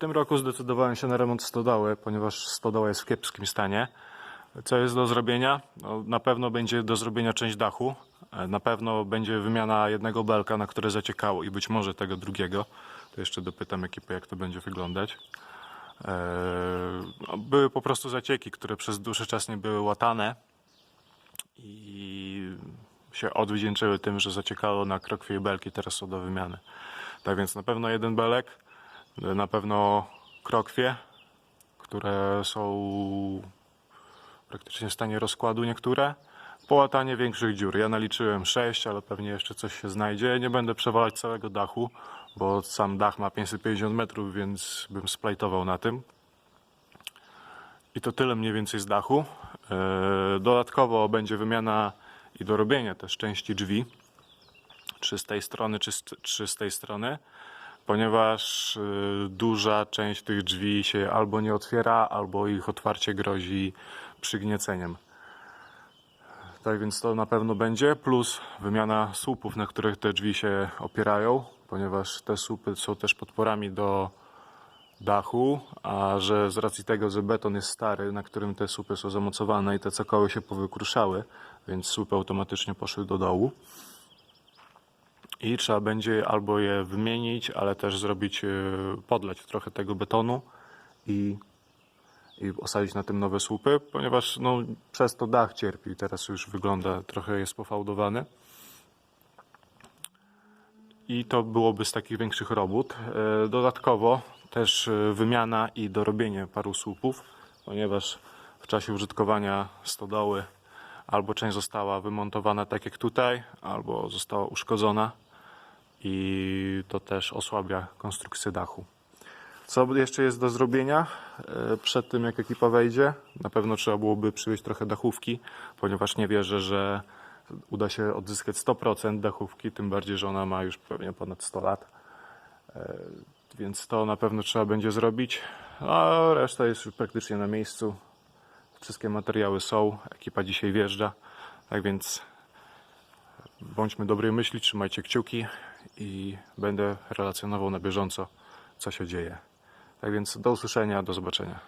tym roku zdecydowałem się na remont stodoły, ponieważ stodoła jest w kiepskim stanie. Co jest do zrobienia? No, na pewno będzie do zrobienia część dachu. E, Na pewno będzie wymiana jednego belka, na które zaciekało i być może tego drugiego. To jeszcze dopytam ekipę, jak to będzie wyglądać. E, no, Były po prostu zacieki, które przez dłuższy czas nie były łatane i się odwdzięczyły tym, że zaciekało na krokwie i belki, teraz są do wymiany. Tak więc na pewno jeden belek, na pewno krokwie, które są praktycznie w stanie rozkładu niektóre. Połatanie większych dziur. Ja naliczyłem 6, ale pewnie jeszcze coś się znajdzie. Nie będę przewalać całego dachu, bo sam dach ma 550 metrów, więc bym splajtował na tym. I to tyle mniej więcej z dachu. Yy, Dodatkowo będzie wymiana i dorobienie też części drzwi. Czy z tej strony, czy z, czy z tej strony. Ponieważ yy, duża część tych drzwi się albo nie otwiera, albo ich otwarcie grozi przygnieceniem. Tak więc to na pewno będzie, plus wymiana słupów, na których te drzwi się opierają, ponieważ te słupy są też podporami do dachu, a że z racji tego, że beton jest stary, na którym te słupy są zamocowane i te cokoły się powykruszały, więc słupy automatycznie poszły do dołu. I trzeba będzie albo je wymienić, ale też zrobić, yy, podlać trochę tego betonu i i osadzić na tym nowe słupy, ponieważ no, przez to dach cierpi. Teraz już wygląda, trochę jest pofałdowany. I to byłoby z takich większych robót. E, Dodatkowo też e, wymiana i dorobienie paru słupów, ponieważ w czasie użytkowania stodoły albo część została wymontowana tak jak tutaj, albo została uszkodzona i to też osłabia konstrukcję dachu. Co jeszcze jest do zrobienia e, przed tym, jak ekipa wejdzie? Na pewno trzeba byłoby przywieźć trochę dachówki, ponieważ nie wierzę, że uda się odzyskać 100% dachówki, tym bardziej, że ona ma już pewnie ponad 100 lat. E, Więc to na pewno trzeba będzie zrobić. A reszta jest już praktycznie na miejscu. Wszystkie materiały są, ekipa dzisiaj wjeżdża. Tak więc bądźmy dobrej myśli, trzymajcie kciuki i będę relacjonował na bieżąco, co się dzieje. Tak więc do usłyszenia, do zobaczenia.